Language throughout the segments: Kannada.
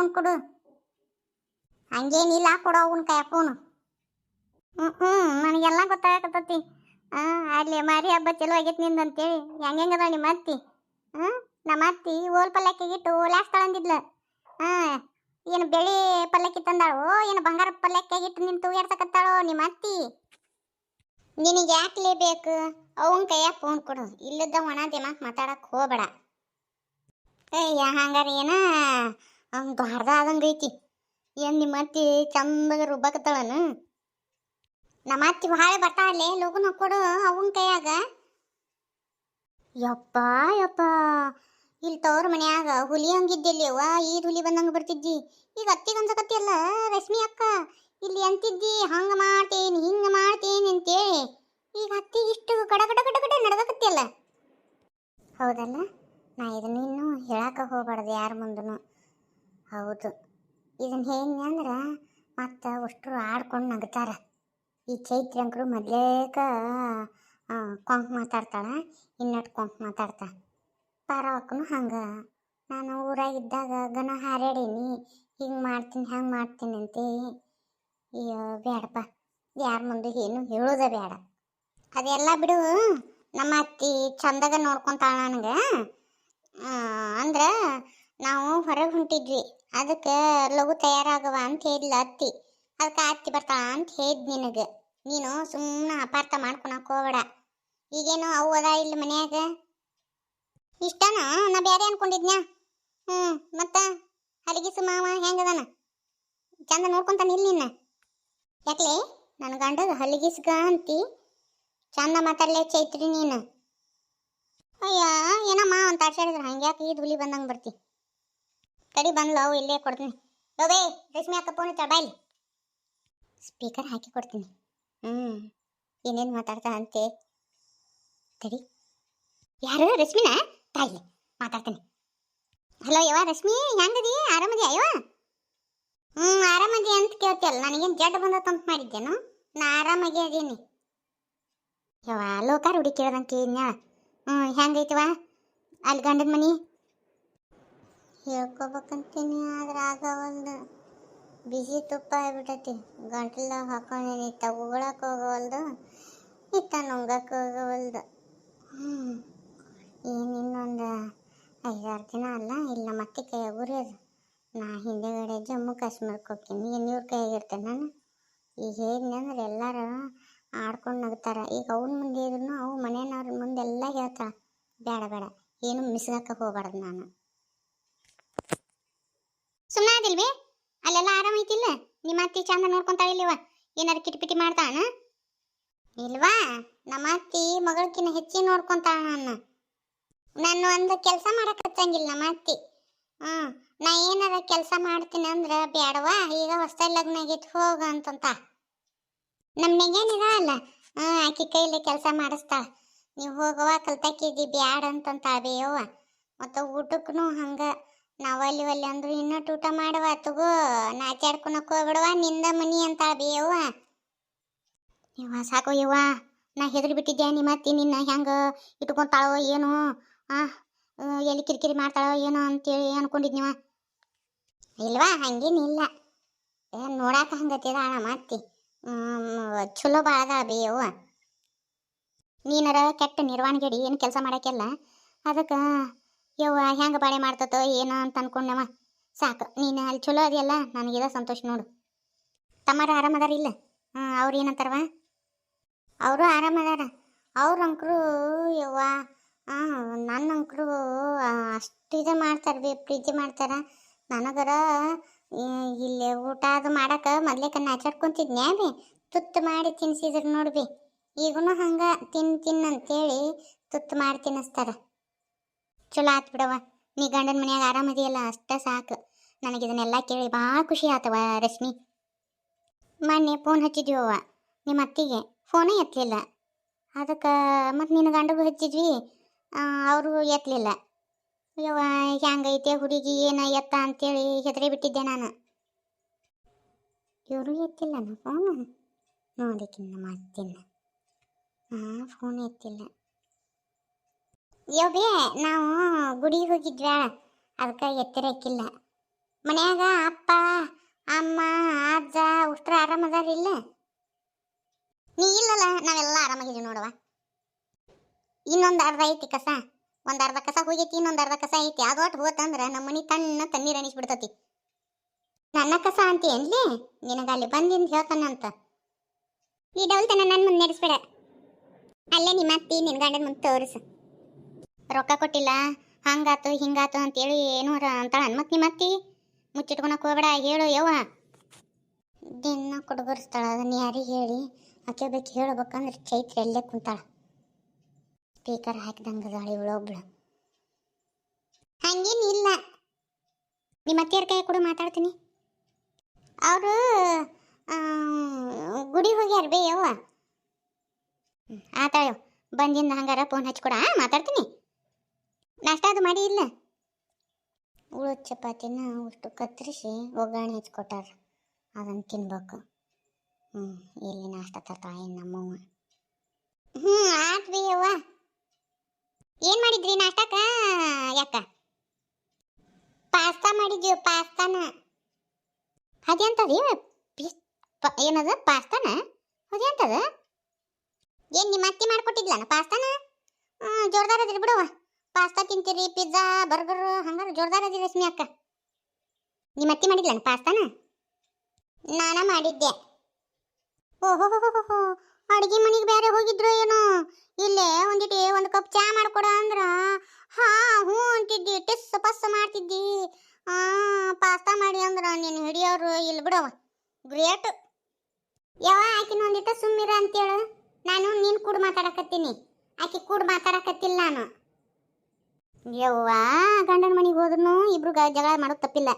ಫೋನ್ ಕೊಡು. ಹಂಗೇನಿಲ್ಲ, ಕೊಡು ಅವನ ಕೈ ಫೋನು ಹ್ಞೂ ಹ್ಞೂ ನನಗೆಲ್ಲ ಗೊತ್ತಾಗತ್ತತಿ ಹಾಂ ಅಲ್ಲಿ ಮಾರಿ ಹಬ್ಬ ಚಲೋ ಆಗೈತೆ ನಿಂದು ಅಂತೇಳಿ ಹೆಂಗೆಂಗದ ನಿಮ್ಮ ಅತ್ತಿ? ಹ್ಞೂ ನಮ್ಮ ಅತ್ತಿ ಓಲ್ ಪಲ್ಲಕ್ಕಿಗೆ ಇಟ್ಟು ಓಲಾಸ್ತಾಳ ಅಂದಿದ್ಲ ಹಾಂ ಏನು ಬೆಳಿ ಪಲ್ಲಕ್ಕಿ ತಂದಾಳೋ, ಏನು ಬಂಗಾರ ಪಲ್ಲಕ್ಕಿಯಾಗಿ ಇಟ್ಟು ನಿನ್ನ ತೂಗಾಡ್ಸಕತ್ತಾಳೋ ನಿಮ್ಮ ಅತ್ತಿ? ನಿನಗೆ ಯಾಕೆ ಬೇಕು? ಅವನ ಕೈಯಾಗ ಫೋನ್ ಕೊಡು. ಇಲ್ಲದ ಒಣ ದಿಮಾಕ್ ಮಾತಾಡಕ್ ಹೋಗಬೇಡ. ಏ ಹಂಗಾರ ಏನ? ಅವ್ನು ಐತಿ. ಏನು ನಿಮ್ಮ ಅತ್ತಿ ಚಂದಾಗ ರುಬ್ಬಕತ್ತಾಳನು? ನಮ್ಮ ಅತ್ತಿ ಭಾಳ ಬರ್ತಾಳೆ ಲಗುನ ಕೊಡು ಅವನ ಕೈಯಾಗ. ಯಪ್ಪ ಯಪ್ಪ ಇಲ್ಲಿ ತವ್ರ ಮನ್ಯಾಗ ಹುಲಿ ಹಂಗಿದ್ದಲ್ಲಿ ಅವ್ವ ಈ ಹುಲಿ ಬಂದಂಗೆ ಬರ್ತಿದ್ದಿ. ಈಗ ಅತ್ತಿಗೆ ಅನ್ಸಕತ್ತಿಯಲ್ಲ ರಶ್ಮಿ ಅಕ್ಕ, ಇಲ್ಲಿ ಅಂತಿದ್ದಿ, ಹಂಗ ಮಾಡ್ತೇನೆ ಹಿಂಗ ಮಾಡ್ತೇನೆ ಅಂತೇಳಿ ಈಗ ಅತ್ತಿಗೆ ಇಷ್ಟು ಗಡ ಗಡ ಗಡ ಗಡ ನಡ್ದಕತ್ತಿಯಲ್ಲ ಹೌದಲ್ಲ ನಾ ಇದನ್ನ ಇನ್ನೂ ಹೇಳಕ್ಕೆ ಹೋಗ್ಬಾರ್ದು ಯಾರ ಮುಂದೂ ಹೌದು ಇದನ್ನ ಹೆಂಗೆ ಅಂದ್ರೆ ಮತ್ತೆ ಅಷ್ಟರು ನಗ್ತಾರ ಈ ಚೈತ್ರಂಕರು ಮೊದಲೇಕ ಕೊಂಕ್ ಮಾತಾಡ್ತಾಳ ಇನ್ನಟ್ಟು ಕೊಂಕ್ ಮಾತಾಡ್ತಾ. ಪಾರವಕ್ಕೂ ಹಂಗೆ. ನಾನು ಊರಾಗಿದ್ದಾಗ ಗನ ಹಾರಾಡೀನಿ ಹಿಂಗೆ ಮಾಡ್ತೀನಿ, ಹಂಗೆ ಮಾಡ್ತೀನಿ ಅಂತೇಳಿ ಅಯ್ಯೋ ಬೇಡಪ್ಪ ಯಾರ ಮುಂದೆ ಏನು ಹೇಳೋದ ಬೇಡ ಅದೆಲ್ಲ ಬಿಡು. ನಮ್ಮ ಅತ್ತಿ ಚಂದಾಗ ನೋಡ್ಕೊಂತಾಳ ನನಗೆ. ಅಂದ್ರೆ ನಾವು ಹೊರಗೆ ಹೊಂಟಿದ್ವಿ. ಅದಕ್ಕೆ ಲಘು ತಯಾರಾಗವ ಅಂತ ಹೇಳಿಲ್ಲ ಅತ್ತಿ. ಅದಕ್ಕೆ ಅತ್ತಿ ಬರ್ತಾಳ ಅಂತ ಹೇಳಿದ್ ನಿನಗೆ. ನೀನು ಸುಮ್ಮನೆ ಅಪಾರ್ಥ ಮಾಡ್ಕೊಳಕ್ ಹೋಗ್ಬೇಡ. ಈಗೇನು ಅವು ಅದ ಇಲ್ಲಿ ಮನ್ಯಾಗ? ಇಷ್ಟನ? ನಾ ಬೇರೆ ಅನ್ಕೊಂಡಿದ್ನ್ಯಾ? ಹ್ಞೂ ಮತ್ತೆ? ಹಲಗಿಸು ಮಾವ ಹೆಂಗದಾನ ಚಂದ ನೋಡ್ಕೊಂತಾನೆ ಇಲ್ಲಿ ನಿನ್ನ. ಯಾಕಲೇ? ನನ್ನ ಗಂಡದ ಹಲಗಿಸ್ಗ ಅಂತಿ. ಚಂದ ಮಾತಾಡ್ಲೇ ಚೈತ್ರಿ ನೀನು. ಅಯ್ಯ ಏನಮ್ಮ ಅಂತ ಆಡ್ಸಾಡಿದ್ರೆ ಹಂಗ್ಯಾಕೆ ಈ ಧೂಳಿ ಬಂದಂಗೆ ಬರ್ತಿ. ತಡಿ ಬಂದ್ಲು, ಅವು ಇಲ್ಲೇ ಕೊಡ್ತೀನಿ. ಯೋಬೇ ರಶ್ಮಿ ಅಕ್ಕ ಫೋನ್ ಬಾಯ್ಲಿ ಸ್ಪೀಕರ್ ಹಾಕಿ ಕೊಡ್ತೀನಿ. ಹ್ಞೂ ಏನೇನು ಮಾತಾಡ್ತಾ ಅಂತೆ? ಸರಿ ಯಾರು? ರಶ್ಮಿನಾ? ತಾಯಿಲಿ ಮಾತಾಡ್ತೀನಿ. ಹಲೋ ಯವ್ವ ರಶ್ಮಿ ಹೆಂಗದಿ? ಆರಾಮದಿ ಅಯ್ಯವ ಹ್ಞೂ ಆರಾಮದಿ ಅಂತ ಕೇಳ್ತಿಯಲ್ಲ ನನಗೇನು ಜಡ್ ಬಂದತ್ತಂತ ಮಾಡಿದ್ದೇನು? ನಾ ಆರಾಮಾಗಿ ಅದೀನಿ. ಯವ್ವ ಲೋಕಾರ ಹುಡುಗಿ ಕೇಳ್ದಂಗೆ ಕೇಳಿದ್ನ್ಯಾ ಹ್ಞೂ ಹೆಂಗೈತವ ಅಲ್ಲಿ ಗಂಡನ ಮನಿ? ಹೇಳ್ಕೊಬೇಕಂತೀನಿ ಆದ್ರೆ ಆಗವಲ್ದು. ಬಿಸಿ ತುಪ್ಪ ಆಗ್ಬಿಟ್ಟೈತಿ ಗಂಟಲ ಹಾಕೊಂಡೇನಿ. ತಗೊಳಕ್ ಹೋಗವಲ್ದು, ಇತ್ತ ನುಂಗಕ್ಕೆ ಹೋಗವಲ್ದು. ಏನು ಇನ್ನೊಂದು ಐದಾರು ದಿನ ಅಲ್ಲ, ಇಲ್ಲ ಮತ್ತೆ ಕೈ ಉರಿಯೋದು ನಾ ಹಿಂದೆಗಡೆ ಜಮ್ಮು ಕಾಶ್ಮೀರಕ್ಕೆ ಹೋಗ್ತೀನಿ. ಏನು ಇವ್ರ ಕೈಯಾಗಿರ್ತೇನೆ ನಾನು? ಈಗ ಹೇಳಿದ್ನಂದ್ರೆ ಎಲ್ಲರೂ ಆಡ್ಕೊಂಡು ನಗ್ತಾರೆ. ಈಗ ಅವ್ನ ಮುಂದೆ ಇದ್ರು ಅವು ಮನೆಯವ್ರ ಮುಂದೆ ಎಲ್ಲ ಹೇಳ್ತಾಳೆ. ಬೇಡ ಬೇಡ ಏನು ಮಿಸ್ಗಾಕ ಹೋಗ್ಬಾರ್ದು ನಾನು. ಸುಮ್ಮನೆ ಆದಿಲ್ವೇ ಆರಾಮ ಐತಿಲ್ಲ? ನಿಮ್ಮ ಅತ್ತಿ ಚಂದ ನೋಡ್ಕೊಂತಾಳೆ ಇಲ್ಲಿವ? ಏನಾರು ಕಿಟಪಿಟಿ ಮಾಡ್ತಾನ ಇಲ್ವಾ? ನಮ್ಮ ಅತ್ತಿ ಮಗಳಕಿನ್ನ ಹೆಚ್ಚಿ ನೋಡ್ಕೊಂತಾಳ ನನ್ನ ನಾನು ಒಂದು ಕೆಲಸ ಮಾಡಕತ್ತಂಗಿಲ್ಲ ನಮ್ಮ ಅತ್ತಿ. ಹ್ಞೂ, ನಾ ಏನಾರ ಕೆಲಸ ಮಾಡ್ತೀನಿ ಅಂದ್ರೆ ಬೇಡವಾ ಈಗ ಹೊಸ ಲಗ್ನ ಆಗಿತ್ತು ಹೋಗ ಅಂತಂತ. ನಮ್ಮ ನೆಗೇನಿದ ಅಲ್ಲ ಹ್ಮ್ ಆಕಿ ಕೈಲಿ ಕೆಲಸ ಮಾಡಿಸ್ತಾಳ. ನೀವು ಹೋಗವ ಕಲ್ತಾಕಿದ್ದಿ ಬ್ಯಾಡ ಅಂತಂತ ಬೇಯವ್ವ ಮತ್ತ ಊಟಕ್ಕೂ ಹಂಗೆ ನಾವು ಅಲ್ಲಿ ಅಲ್ಲಿ ಅಂದ್ರು ಇನ್ನೊಟ್ಟು ಟೂಟ ಮಾಡವ ತಗೋ ನಾಚಾಡ್ಕೊಳಕ್ ಹೋಗ್ಬಿಡವ ನಿಂದ ಮನಿ ಅಂತ ಬೇಯವ್ವ ಯವ್ವ. ಸಾಕು ಯವ್ವ, ನಾ ಹೆದರಿ ಬಿಟ್ಟಿದ್ದೆ ನಿಮ್ಮ ಅತ್ತಿ ನಿನ್ನ ಹೆಂಗೆ ಇಟ್ಕೊತಾಳೋ ಏನು, ಆ ಎಲ್ಲಿ ಕಿರಿಕಿರಿ ಮಾಡ್ತಾಳೋ ಏನೋ ಅಂತೇಳಿ ಅನ್ಕೊಂಡಿದ್ನಿವ ಇಲ್ವಾ ಹಂಗೇನಿಲ್ಲ ಏನು ನೋಡಾಕ ಹಂಗತ್ತಿದ ನಮ್ಮ ಅತ್ತಿ ಚಲೋ ಭಾಳ ಬೇಯವ್ವ ನೀನರ ಕೆಟ್ಟ ನಿರ್ವಹಣೆಗಡಿ ಏನು ಕೆಲಸ ಮಾಡೋಕ್ಕೆಲ್ಲ, ಅದಕ್ಕೆ ಯವ್ವ, ಹೆಂಗೆ ಬಾಳೆ ಮಾಡ್ತತೋ ಏನು ಅಂತ ಅನ್ಕೊಂಡವ. ಸಾಕು, ನೀನು ಅಲ್ಲಿ ಚಲೋ ಅದೆಯಲ್ಲ, ನನಗಿದ ಸಂತೋಷ ನೋಡು. ತಮ್ಮರ ಆರಾಮದಾರ ಇಲ್ಲ? ಹ್ಞೂ ಅವ್ರು ಏನಂತಾರವ ಅವರು ಆರಾಮದಾರ ಅವ್ರ ಅಂಕರು ಯವ್ವ ನನ್ನ ಅಂಕರು ಅಷ್ಟು ಇದು ಮಾಡ್ತಾರೆ ಬಿ ಫ್ರಿಜ್ ಮಾಡ್ತಾರೆ. ನನಗರ ಇಲ್ಲಿ ಊಟ ಅದು ಮಾಡಕ್ಕೆ ಮೊದ್ಲೇಕ ನಾಚಾಡ್ಕೊಂತಿದ್ನ್ಯಾ ಬಿ? ತುತ್ತು ಮಾಡಿ ತಿನ್ಸಿದ್ರು ನೋಡ್ಬಿ ಈಗೂ ಹಂಗೆ, ತಿನ್ ತಿನ್ ಅಂತೇಳಿ ತುತ್ತು ಮಾಡಿ ತಿನ್ನಿಸ್ತಾರ. ಚಲೋ ಆತ್ ಬಿಡವ ನೀ ಗಂಡನ ಮನ್ಯಾಗ ಆರಾಮದಿಯಲ್ಲ ಅಷ್ಟ ಸಾಕು. ನನಗೆ ಇದನ್ನೆಲ್ಲ ಕೇಳಿ ಭಾಳ ಖುಷಿ ಆತವ ರಶ್ಮಿ. ಮೊನ್ನೆ ಫೋನ್ ಹಚ್ಚಿದ್ವಿವ ನಿಮ್ಮ ಅತ್ತಿಗೆ. ಫೋನೇ ಎತ್ತಲಿಲ್ಲ ಅದಕ್ಕೆ ಮತ್ತು ನಿನ್ನ ಗಂಡಗೂ ಹಚ್ಚಿದ್ವಿ. ಅವರು ಎತ್ತಲಿಲ್ಲ ಅಯ್ಯವ ಹೆಂಗೈತೆ ಹುಡುಗಿ, ಏನ ಎತ್ತ ಅಂತೇಳಿ ಹೆದರಿ ಬಿಟ್ಟಿದ್ದೆ ನಾನು. ಇವರು ಎತ್ತಿಲ್ಲ ಫೋನ್ ನೋಡಿಕಿನ್ನ ಮಾಡ್ತೀನಿ ಹಾಂ ಫೋನ್ ಎತ್ತಿಲ್ಲ. ಯೋಬೇ ನಾವು ಗುಡಿಗೆ ಹೋಗಿದ್ವಾ ಅದಕ್ಕೆ ಎತ್ತಿರಕ್ಕಿಲ್ಲ ಮನ್ಯಾಗ ಅಪ್ಪ, ಅಮ್ಮ, ಅಜ್ಜ ಉಷ್ಟ್ರ ಆರಾಮದಾರಿಲ್ಲ ನೀ ಇಲ್ಲಲ್ಲ, ನಾವೆಲ್ಲ ಆರಾಮಾಗಿದ್ದೀವಿ ನೋಡುವ ಇನ್ನೊಂದು ಅರ್ಧ ಐತಿ ಕಸ. ಒಂದು ಅರ್ಧ ಕಸ ಹೋಗೈತಿ, ಇನ್ನೊಂದು ಅರ್ಧ ಕಸ ಐತಿ. ಅದು ಒಟ್ಟು ಹೋತಂದ್ರ ನಮ್ಮ ಮನಿ ತಣ್ಣ ತಣ್ಣೀರ್ ಅನಿಸ್ಬಿಡ್ತತಿ. ನನ್ನ ಕಸ ಅಂತ ಏನ್ಲಿ? ನಿನಗ ಅಲ್ಲಿ ಬಂದಿಂದ ಹೇಳ್ತಾನಂತ. ಈ ಡೌಲ್ತನ ನನ್ನ ಮುಂದೆ ನಡೆಸ್ಬೇಡ. ಅಲ್ಲೇ ನಿಮ್ಮ ಅತ್ತಿ ನಿನ್ ಗಂಡನ ಮುಂದೆ ತೋರಿಸು. ರೊಕ್ಕ ಕೊಟ್ಟಿಲ್ಲ. ಹಂಗಾತು, ಹಿಂಗಾತು ಅಂತೇಳಿ ಏನು ಅಂತಾಳ ಮತ್ ನಿಮ್ಮ ಅತ್ತಿ ಮುಚ್ಚಿಟ್ಕೊಳಕ್ ಹೋಗ್ಬೇಡ, ಹೇಳು ಯವ್ವ. ದಿನ ಕೊಡ್ಬರ್ಸ್ತಾಳ ಅದನ್ನ ಯಾರಿಗೆ ಹೇಳಿ? ಆಕೆ ಬೇಕು ಹೇಳ್ಬೇಕಂದ್ರೆ ಚೈತ್ರ ಎಲ್ಲೇ ಕುಂತಾಳ. ಸ್ಪೀಕರ್ ಹಾಕಿದಂಗ ಗಾಳಿ ಒಳೊಬ್ಳು ಹಂಗೇನಿಲ್ಲ ನಿಮ್ಮ ಅತ್ತೆಯರ ಕೈ ಕೂಡ, ಮಾತಾಡ್ತೀನಿ. ಅವರು ಗುಡಿ ಹೋಗ್ಯಾರ ಬೇ ಯವ್ವ. ಆತಾಳು. ಬಂದಿಂದ ಹಂಗಾರ ಫೋನ್ ಹಚ್ಕೊಡ ಮಾತಾಡ್ತೀನಿ. ನಾಷ್ಟ ಅದು ಮಾಡಿ ಇಲ್ಲ ಉಳಿದ ಚಪಾತಿನ ಅಷ್ಟು ಕತ್ತರಿಸಿ ಒಗ್ಗರಣೆ ಹಚ್ಕೊಟ್ಟಾರ ಅದನ್ನು ತಿನ್ಬೇಕು. ಹ್ಞೂ ಇಲ್ಲಿ ನಾಷ್ಟ ತರ್ತಾಳೆ ನಮ್ಮವ್ವ. ಹ್ಞೂ ಆತ್ ರೀ ಅವ್ವ. ಏನು ಮಾಡಿದ್ರಿ ನಾಷ್ಟಕ್ಕ? ಯಾಕ? ಪಾಸ್ತಾ ಮಾಡಿದ್ವಿ ಪಾಸ್ತಾನ? ಅದೆಂತದ ಏನದ? ಪಾಸ್ತಾನ? ಅದೆಂತದ ಏನು ನಿಮ್ಮ ಅತ್ತಿ ಮಾಡಿಕೊಟ್ಟಿದ್ಲನ ಪಾಸ್ತಾನ? ಹ್ಞೂ ಜೋರ್ದಾರ್ ಬಿಡವ್ವ. ಪಾಸ್ತಾ ತಿಂತೀರಿ, ಪಿಜ್ಜಾ, ಬರ್ಗರ್ ಹಂಗಾರೆ ಜೋರ್ದಾರ ಅದಿ ರಶ್ಮಿ ಅಕ್ಕ. ನಿಮ್ಮ ಅತ್ತಿ ಮಾಡಿದ್ಲ ಪಾಸ್ತಾನ? ನಾನ ಮಾಡಿದ್ದೆ. ಓಹೋ ಅಡುಗೆ ಮನೆಗೆ ಬೇರೆ ಹೋಗಿದ್ರು ಏನೋ? ಇಲ್ಲೇ ಒಂದಿಟ್ಟು ಒಂದು ಕಪ್ ಚಾ ಮಾಡ್ಕೊಡ ಅಂದ್ರ? ಹಾ ಹ್ಞೂ ಅಂತಿದ್ದಿ, ಟಿಸ್ ಪಸ್ ಮಾಡ್ತಿದ್ದಿ. ಆ, ಪಾಸ್ತಾ ಮಾಡಿ ಅಂದ್ರ ನೀನು ಹಿಡಿಯೋರು ಇಲ್ಲಿ ಬಿಡವ. ಗ್ರೇಟ್. ಯಾವ ಆಕಿನ ಒಂದಿಟ್ಟ ಸುಮ್ಮಿರ ಅಂತೇಳು ನಾನು ನೀನು ಕೂಡ ಮಾತಾಡಕತ್ತೀನಿ. ಆಕಿ ಕೂಡ ಮಾತಾಡಕತ್ತಿಲ್ಲ ನಾನು. ಯವ್ವ, ಗಂಡನ ಮನೆಗೆ ಹೋದ್ರು ಇಬ್ರು ಜಗಳ ಮಾಡೋದು ತಪ್ಪಿಲ್ಲ.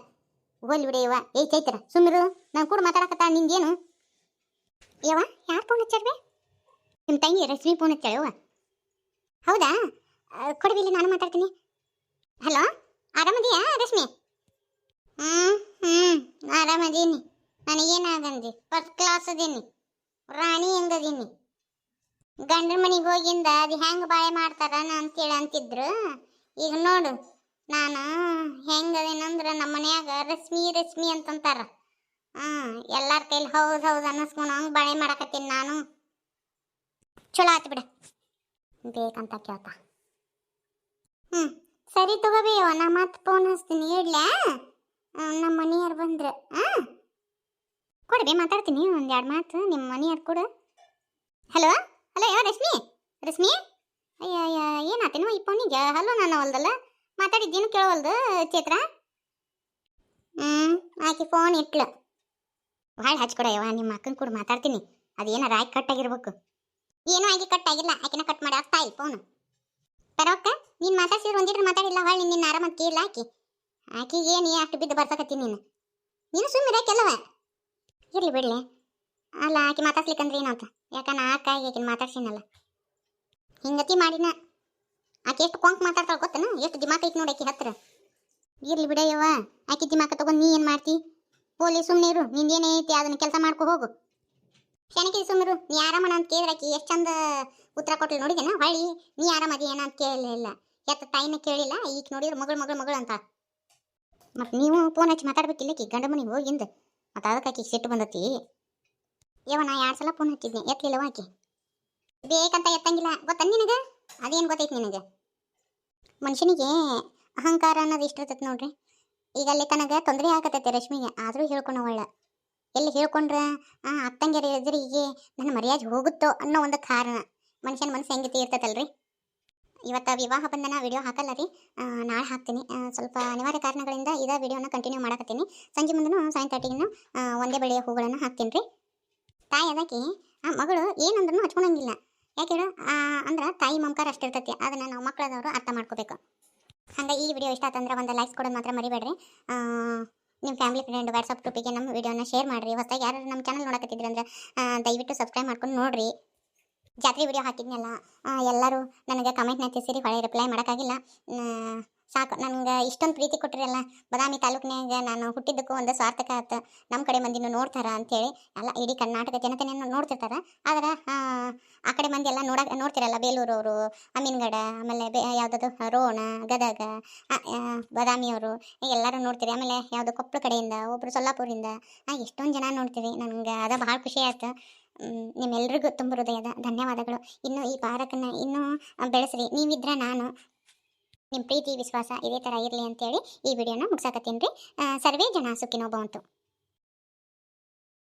ಹೋಗ್ಲಿ ಬಿಡಿ ಯವ್ವ. ಏಯ್, ಚೈತ್ರ ಸುಮ್ಮಿರು ನಾನು ಕೂಡ ಮಾತಾಡಕತ್ತ? ನಿಂಗೇನು? ಯವ್ವ, ಯಾರು ಫೋನ್ ಹಚ್ಚಾರ್ಬೆ ನಿಮ್ಮ ತಂಗಿ ರಶ್ಮಿ ಫೋನ್ ಹಚ್ಚಾಳ ಯವ್ವ? ಹೌದಾ? ಕೊಡವಿಲ್ಲ ನಾನು ಮಾತಾಡ್ತೀನಿ. ಹಲೋ ಆರಾಮದಿಯಾ ರಶ್ಮಿ? ಹ್ಞೂ ಹ್ಞೂ ಆರಾಮದೀನಿ ನನಗೇನಾಗಂದಿ? First class ಅದೀನಿ. ರಾಣಿ ಹೆಂಗದೀನಿ ಗಂಡನ ಮನೆಗೆ ಹೋಗಿಂದ ಅದು ಹೆಂಗೆ ಬಾಳೆ ಮಾಡ್ತಾರ ಅಂತೇಳಿ ಅಂತಿದ್ರು. ಈಗ ನೋಡು, ನಾನು ಹೆಂಗದೇನಂದ್ರೆ ನಮ್ಮ ಮನ್ಯಾಗ ರಶ್ಮಿ ರಶ್ಮಿ ಅಂತಂತಾರ. ಹಾಂ, ಎಲ್ಲಾರ ಕೈಲಿ ಹೌದು ಹೌದು ಅನ್ನಿಸ್ಕೊಂಡು ಹಂಗೆ ಬಾಳೆ ಮಾಡಕತ್ತೀನಿ ನಾನು. ಚಲೋ ಆತು ಬಿಡ. ಬೇಕಂತ ಕೇಳ್ತ. ಹ್ಞೂ ಸರಿ ತಗೋಬೇವ ನಾ ಮತ್ತೆ ಫೋನ್ ಹಚ್ತೀನಿ, ಇಡ್ಲಾ? ನಮ್ಮ ಮನೆಯವ್ರು ಬಂದ್ರೆ. ಹಾಂ? ಕೊಡ್ಬಿ ಮಾತಾಡ್ತೀನಿ ಒಂದು ಎರಡು ಮಾತು ನಿಮ್ಮ ಮನೆಯವ್ರು ಕೊಡು. ಹಲೋ ಹಲೋ ಯಾವ ರಶ್ಮಿ? ರಶ್ಮಿ? ಅಯ್ಯ ಅಯ್ಯ, ಏನಾತೇನೋ ಈ ಫೋನಿಗೆ ಹಲೋ ನಾನು ಅವಲ್ದಲ್ಲ? ಮಾತಾಡಿದ್ದೇನು ಕೇಳವಲ್ದು ಚೇತ್ರ? ಹ್ಞೂ ಆಕೆ ಫೋನ್ ಇಟ್ಲು. ಭಾಳ ಹಚ್ಕೊಡಯ್ಯವ ನಿಮ್ಮ ಅಕ್ಕನ ಕೂಡ ಮಾತಾಡ್ತೀನಿ. ಅದೇನಾರ ಆಗಿ ಕಟ್ ಆಗಿರ್ಬೇಕು ಏನೂ ಆಗಿ ಕಟ್ ಆಗಿಲ್ಲ ಆಕಿನ ಕಟ್ ಮಾಡಿ ಆಗ್ತಾ ಇಲ್ಲ ಫೋನು ಪರವಕ್ಕ ನೀನು ಮಾತಾಡ್ಸಿದ್ರೆ ಒಂದಿಟ್ರು ಮಾತಾಡಿಲ್ಲ ಹೊಳ್ಳಿ ನಿನ್ನ ಆರಾಮ ಕೇಳಿಲ್ಲ ಆಕಿ ಆಕಿಗೆ ಏನು ಅಷ್ಟು ಬಿದ್ದು ಬರ್ಸಕತ್ತೀನಿ ನೀನು? ನೀನು ಸುಮ್ಮನೆ ಕೆಲವ ಇರ್ಲಿ ಬಿಡ್ಲಿ. ಅಲ್ಲ, ಆಕೆ ಮಾತಾಡ್ಸ್ಲಿಕ್ಕಂದ್ರೆ ಏನಾತ ಯಾಕಂದ್ರೆ ನಾ ಆಕಿ ಆಕಿನ ಮಾತಾಡ್ಸಿನಲ್ಲ ಹಿಂಗತಿ ಮಾಡಿನ. ಆಕೆ ಎಷ್ಟು ಕೊಂಕ್ ಮಾತಾಡ್ತಾಳ ಗೊತ್ತನ? ಎಷ್ಟು ದಿಮಾಕ್ ಐತಿ ನೋಡಿ ಆಕಿ ಹತ್ರ. ಇರ್ಲಿ ಬಿಡಯ್ಯವ್ವ ಆಕೆ ದಿಮಾಕ ತಗೊಂಡು ನೀ ಏನು ಮಾಡ್ತಿ? ಪೋಲಿ ಸುಮ್ಮನೆ ಇರು ನಿಂದೇನೈತಿ ಅದನ್ನ ಕೆಲಸ ಮಾಡ್ಕೊ ಹೋಗು. ಶನಕಿ ಸುಮ್ಮರು ನೀ ಆರಾಮಣ ಅಂತ ಕೇಳಿದ್ರೆ ಆಕಿ ಎಷ್ಟು ಚಂದ ಉತ್ತರ ಕೊಟ್ಲು ನೋಡಿದೇನ ಹೊಳ್ಳಿ, ನೀ ಆರಾಮದಿ ಏನ ಅಂತ ಕೇಳಲಿಲ್ಲ ಎತ್ತ ತಾಯಿನ ಕೇಳಿಲ್ಲ ಈಗ ನೋಡಿದ್ರೆ ಮಗಳು ಮಗಳು ಮಗಳು ಅಂತ. ಮತ್ತು ನೀವು ಫೋನ್ ಹಚ್ಚಿ ಮಾತಾಡ್ಬೇಕಿಲ್ಲ ಕಿ ಗಂಡ ಮನೆಗೆ ಹೋಗಿಂದ. ಮತ್ತೆ ಅದಕ್ಕೆ ಆಕಿ ಸಿಟ್ಟು ಬಂದತಿ. ಯವ ನಾ ಎರಡು ಸಲ ಫೋನ್ ಹಚ್ಚಿದ್ನಿ ಎತ್ತಲಿಲ್ಲವ ಆಕಿ? ಬೇಕಂತ ಎತ್ತಂಗಿಲ್ಲ. ಗೊತ್ತ ನಿನಗೆ? ಅದೇನು ಗೊತ್ತೈತಿ ನಿನಗೆ? ಮನುಷ್ಯನಿಗೆ ಅಹಂಕಾರ ಅನ್ನೋದು ಇಷ್ಟಿರ್ತೈತೆ ನೋಡ್ರಿ. ಈಗ ಅಲ್ಲಿ ತನಗೆ ತೊಂದರೆ ಆಗತೈತೆ ರಶ್ಮಿಗೆ. ಆದರೂ ಹೇಳ್ಕೊಳವಳ್ಳ ಎಲ್ಲಿ ಹೇಳ್ಕೊಂಡ್ರೆ? ಆ, ಅತ್ತಂಗಿಯರ ಎದುರಿಗೆ ನನ್ನ ಮರ್ಯಾದೆ ಹೋಗುತ್ತೋ ಅನ್ನೋ ಒಂದು ಕಾರಣ. ಮನುಷ್ಯನ ಮನಸ್ಸು ಹೆಂಗತಿ ತೀರ್ತೈತಲ್ರಿ ಇವತ್ತು ವಿವಾಹ ಬಂಧನ ವಿಡಿಯೋ ಹಾಕಲ್ಲ ರೀ. ನಾಳೆ ಹಾಕ್ತೀನಿ. ಸ್ವಲ್ಪ ಅನಿವಾರ್ಯ ಕಾರಣಗಳಿಂದ ಇದೇ ವಿಡಿಯೋನ ಕಂಟಿನ್ಯೂ ಮಾಡಕತ್ತೀನಿ. ಸಂಜೆ ಮುಂದೂ ಸೆವೆನ್ ತರ್ಟಿಗೂ ಒಂದೇ ಬೆಳೆಯ ಹೂಗಳನ್ನು ಹಾಕ್ತೀನಿ ರೀ. ತಾಯಿ ಅದಕ್ಕೆ ಆ ಮಗಳು ಏನಂದ್ರೂ ಹಚ್ಕೊಳಂಗಿಲ್ಲ. ಯಾಕೆ ಅಂದ್ರೆ ತಾಯಿ ಮಮಕಾರ ಅಷ್ಟಿರ್ತೈತಿ ಅದನ್ನು ನಾವು ಮಕ್ಕಳದವರು ಅರ್ಥ ಮಾಡ್ಕೋಬೇಕು. ಹಂಗೆ ಈ ವಿಡಿಯೋ ಇಷ್ಟ ಆತಂದ್ರೆ ಒಂದು ಲೈಕ್ಸ್ ಕೊಡೋದು ಮಾತ್ರ ಮರಿಬೇಡ್ರಿ. ನಿಮ್ಮ ಫ್ಯಾಮಿಲಿ ಫ್ರೆಂಡ್ ವಾಟ್ಸಪ್ ಗ್ರೂಪಿಗೆ ನಮ್ಮ ವಿಡಿಯೋನ ಶೇರ್ ಮಾಡಿರಿ. ಹೊಸದಾಗಿ ಯಾರು ನಮ್ಮ ಚಾನಲ್ ನೋಡಕತ್ತಿದ್ರಿ ಅಂದ್ರೆ ದಯವಿಟ್ಟು ಸಬ್ಸ್ಕ್ರೈಬ್ ಮಾಡ್ಕೊಂಡು ನೋಡ್ರಿ. ಜಾತ್ರೆ ವಿಡಿಯೋ ಹಾಕಿದ್ನಲ್ಲ ಎಲ್ಲರೂ ನನಗೆ ಕಮೆಂಟ್ನ ತಿಳಿಸಿರಿ ಹೊಳೆ ರಿಪ್ಲೈ ಮಾಡೋಕ್ಕಾಗಿಲ್ಲ ಸಾಕು. ನನಗೆ ಇಷ್ಟೊಂದು ಪ್ರೀತಿ ಕೊಟ್ಟಿರಲ್ಲ ಬದಾಮಿ ತಾಲೂಕಿನಾಗ ನಾನು ಹುಟ್ಟಿದ್ದಕ್ಕೂ ಒಂದು ಸಾರ್ಥಕ ಆಯ್ತು ನಮ್ಮ ಕಡೆ ಮಂದಿನೂ ನೋಡ್ತಾರ ಅಂತೇಳಿ. ಎಲ್ಲ ಇಡೀ ಕರ್ನಾಟಕ ಜನತೆಯನ್ನು ನೋಡ್ತಿರ್ತಾರೆ. ಆದ್ರೆ ಆ, ಕಡೆ ಮಂದಿ ಎಲ್ಲ ನೋಡಕ್ ನೋಡ್ತಿರಲ್ಲ ಬೇಲೂರು ಅವರು ಅಮೀನ್ಗಡ ಆಮೇಲೆ ಬೇ ಯಾವುದದು ರೋಣ ಗದಗ ಬದಾಮಿಯವರು ಎಲ್ಲರೂ ನೋಡ್ತೀರಿ. ಆಮೇಲೆ ಯಾವುದು ಕೊಪ್ಪಳ ಕಡೆಯಿಂದ ಒಬ್ಬರು ಸೊಲ್ಲಾಪುರಿಂದ ಎಷ್ಟೊಂದು ಜನ ನೋಡ್ತೀವಿ ನನಗೆ ಅದ ಭಾಳ ಖುಷಿ ಆಯ್ತು. ನಿಮ್ಮೆಲ್ರಿಗೂ ತುಂಬ ಹೃದಯದ ಧನ್ಯವಾದಗಳು. ಇನ್ನು ಈ ಪಾರಕನ್ನು ಇನ್ನೂ ಬೆಳೆಸ್ರಿ. ನೀವಿದ್ರೆ ನಾನು. ನಿಮ್ಮ ಪ್ರೀತಿ, ವಿಶ್ವಾಸ ಇದೇ ಥರ ಇರಲಿ ಅಂತೇಳಿ ಈ ವಿಡಿಯೋನ ಮುಗಿಸಾಕತ್ತೀನಿ ರೀ. ಸರ್ವೇ ಜನ ಸುಖಿನೋ ಭವಂತು